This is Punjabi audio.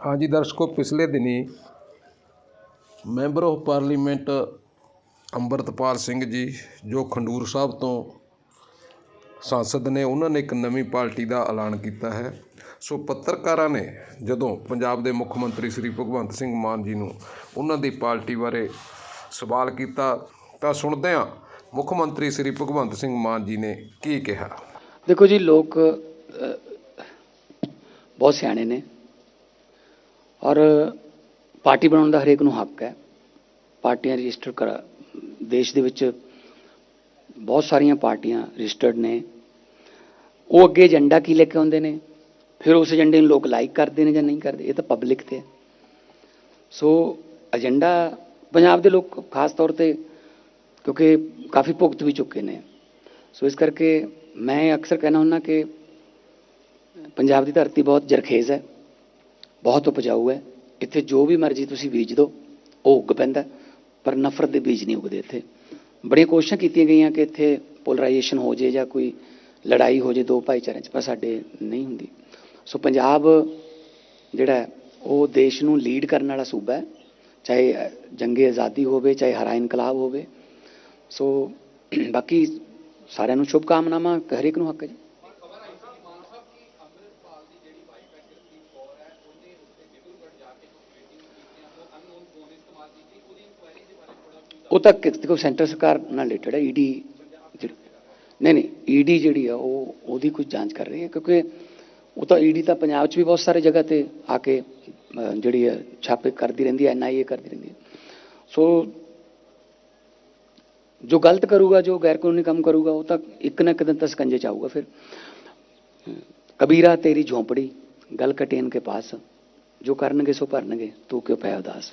ਹਾਂਜੀ ਦਰਸ਼ਕੋ, ਪਿਛਲੇ ਦਿਨੀ member of parliament Amritpal Singh ji, ਜੋ ਖੰਡੂਰ ਸਾਹਿਬ ਤੋਂ ਸੰਸਦ ਨੇ, ਉਹਨਾਂ ਨੇ ਇੱਕ ਨਵੀਂ ਪਾਰਟੀ ਦਾ ਐਲਾਨ ਕੀਤਾ ਹੈ। ਸੋ ਪੱਤਰਕਾਰਾਂ ਨੇ ਜਦੋਂ ਪੰਜਾਬ ਦੇ ਮੁੱਖ ਮੰਤਰੀ ਸ੍ਰੀ ਭਗਵੰਤ ਸਿੰਘ ਮਾਨ ਜੀ ਨੂੰ ਉਹਨਾਂ ਦੀ ਪਾਰਟੀ ਬਾਰੇ ਸਵਾਲ ਕੀਤਾ, ਤਾਂ ਸੁਣਦੇ ਹਾਂ ਮੁੱਖ ਮੰਤਰੀ ਸ੍ਰੀ ਭਗਵੰਤ ਸਿੰਘ ਮਾਨ ਜੀ ਨੇ ਕੀ ਕਿਹਾ? ਦੇਖੋ ਜੀ, ਲੋਕ ਬਹੁਤ ਸਿਆਣੇ ਨੇ। ਔਰ ਪਾਰਟੀ ਬਣਾਉਣ ਦਾ ਹਰੇਕ ਨੂੰ ਹੱਕ ਹੈ। ਪਾਰਟੀਆਂ ਰਜਿਸਟਰ ਕਰ, ਦੇਸ਼ ਦੇ ਵਿੱਚ ਬਹੁਤ ਸਾਰੀਆਂ ਪਾਰਟੀਆਂ ਰਜਿਸਟਰਡ ਨੇ। ਉਹ ਅੱਗੇ ਏਜੰਡਾ ਕੀ ਲੈ ਕੇ ਆਉਂਦੇ ਨੇ? ਫਿਰ ਉਸ ਏਜੰਡੇ ਨੂੰ ਲੋਕ ਲਾਈਕ ਕਰਦੇ ਨੇ ਜਾਂ ਨਹੀਂ ਕਰਦੇ? ਇਹ ਤਾਂ ਪਬਲਿਕ ਤੇ ਹੈ। ਸੋ ਏਜੰਡਾ ਪੰਜਾਬ ਦੇ ਲੋਕ ਖਾਸ ਤੌਰ ਤੇ ਕਿਉਂਕਿ ਕਾਫੀ ਭੁਗਤ ਵੀ ਚੁੱਕੇ ਨੇ। ਸੋ ਇਸ ਕਰਕੇ ਮੈਂ ਅਕਸਰ ਕਹਿਣਾ ਹੁੰਦਾ ਕਿ ਪੰਜਾਬ ਦੀ ਧਰਤੀ ਬਹੁਤ ਜਰਖੇਜ਼ ਹੈ। ਬਹੁਤ ਉਪਜਾਊ ਹੈ। ਇੱਥੇ ਜੋ ਵੀ ਮਰਜ਼ੀ ਤੁਸੀਂ ਬੀਜ ਦਿਓ, ਉਹ ਉੱਗ ਪੈਂਦਾ ਪਰ ਨਫ਼ਰਤ ਦੇ ਬੀਜ ਨਹੀਂ ਉੱਗਦੇ ਇੱਥੇ। ਬੜੀਆਂ ਕੋਸ਼ਿਸ਼ਾਂ ਕੀਤੀਆਂ ਗਈਆਂ ਕਿ ਇੱਥੇ ਪੋਲਰਾਈਜੇਸ਼ਨ ਹੋ ਜੇ ਜਾਂ ਕੋਈ ਲੜਾਈ ਹੋ ਜੇ ਦੋ ਭਾਈਚਾਰਿਆਂ 'ਚ, ਪਰ ਸਾਡੇ ਨਹੀਂ ਹੁੰਦੀ। ਸੋ ਪੰਜਾਬ ਜਿਹੜਾ ਉਹ ਦੇਸ਼ ਨੂੰ ਲੀਡ ਕਰਨ ਵਾਲਾ ਸੂਬਾ ਹੈ। ਚਾਹੇ ਜੰਗੇ ਆਜ਼ਾਦੀ ਹੋਵੇ, ਚਾਹੇ ਹਰਾ ਇਨਕਲਾਬ ਹੋਵੇ। ਸੋ ਬਾਕੀ ਸਾਰਿਆਂ ਨੂੰ ਸ਼ੁਭ ਕਾਮਨਾਵਾਂ ਹਰੇਕ ਨੂੰ ਹੱਕ ਹੈ ਉਹ ਤਾਂ ਦੇਖੋ ਸੈਂਟਰ ਸਰਕਾਰ ਨਾਲ ਰਿਲੇਟਡ ਹੈ ਈਡੀ ਨਹੀਂ ਨਹੀਂ ਈਡੀ ਜਿਹੜੀ ਆ, ਉਹ ਉਹਦੀ ਕੁਝ ਜਾਂਚ ਕਰ ਰਹੀ ਹੈ, ਕਿਉਂਕਿ ਉਹ ਤਾਂ ਈਡੀ ਤਾਂ ਪੰਜਾਬ 'ਚ ਵੀ ਬਹੁਤ ਸਾਰੇ ਜਗ੍ਹਾ ਤੇ ਆ ਕੇ ਜਿਹੜੀ ਹੈ, ਛਾਪੇ ਕਰਦੀ ਰਹਿੰਦੀ ਹੈ ਐਨਆਈਏ ਕਰਦੀ ਰਹਿੰਦੀ ਹੈ। ਸੋ ਜੋ ਗਲਤ ਕਰੂਗਾ, ਜੋ ਗੈਰ ਕਾਨੂੰਨੀ ਕੰਮ ਕਰੂਗਾ, ਉਹ ਤਾਂ ਇੱਕ ਨਾ ਇੱਕ ਦਿਨ ਤਾਂ ਸਕੰਜੇ ਚ ਆਊਗਾ ਫਿਰ। ਕਬੀਰਾ, ਤੇਰੀ ਝੋਂਪੜੀ, ਗਲ ਕਟੇਨ ਕੇ ਪਾਸ, ਜੋ ਕਰਨਗੇ ਸੋ ਭਰਨਗੇ, ਤੂੰ ਕਿਉਂ ਪੈ ਉਦਾਸ?